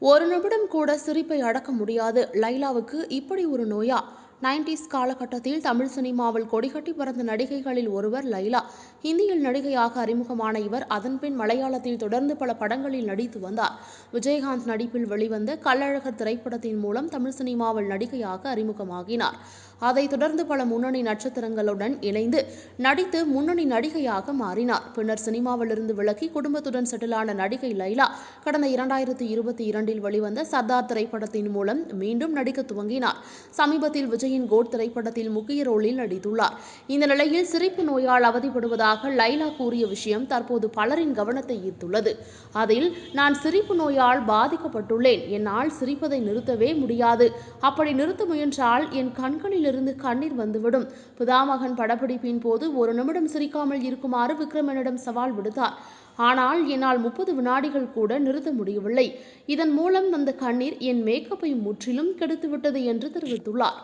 ஒரு நிமிடம் கூட சிரிப்பை அடக்க முடியாது. லைலாவுக்கு இப்படி ஒரு நோயா? நைன்டிஸ் காலகட்டத்தில் தமிழ் சினிமாவில் கொடிகட்டி பறந்த நடிகைகளில் ஒருவர் லைலா. ஹிந்தியில் நடிகையாக அறிமுகமான இவர் அதன்பின் மலையாளத்தில் தொடர்ந்து பல படங்களில் நடித்து வந்தார். விஜயகாந்த் நடிப்பில் வெளிவந்த கள்ளழகர் திரைப்படத்தின் மூலம் தமிழ் சினிமாவில் நடிகையாக அறிமுகமாகினார். அதைத் தொடர்ந்து பல முன்னணி நட்சத்திரங்களுடன் இணைந்து நடித்து முன்னணி நடிகையாக மாறினார். பின்னர் சினிமாவிலிருந்து விலகி குடும்பத்துடன் செட்டிலான நடிகை லைலா கடந்த இரண்டாயிரத்தி இருபத்தி இரண்டில் வெளிவந்த சர்தார் திரைப்படத்தின் மூலம் மீண்டும் நடிக்க துவங்கினார். சமீபத்தில் விஜயின் கோட் திரைப்படத்தில் முக்கிய ரோலில் நடித்துள்ளார். இந்த நிலையில் சிரிப்பு நோயால் அவதிப்படுவதாக லைலா கூறிய விஷயம் தற்போது பலரின் கவனத்தை ஈர்த்துள்ளது. அதில் நான் சிரிப்பு நோயால் பாதிக்கப்பட்டுள்ளேன். என்னால் சிரிப்பதை நிறுத்தவே முடியாது. அப்படி நிறுத்த முயன்றால் என் கண்களில் இருந்து கண்ணீர் வந்துவிடும். பிதாமகன் படப்பிடிப்பின் போது ஒரு நிமிடம் சிரிக்காமல் இருக்குமாறு விக்ரமனிடம் சவால் விடுத்தார். ஆனால் என்னால் முப்பது வினாடிகள் கூட நிறுத்த முடியவில்லை. இதன் மூலம் வந்த கண்ணீர் என் மேக்கப்பை முற்றிலும் கெடுத்துவிட்டது என்று தெரிவித்துள்ளார்.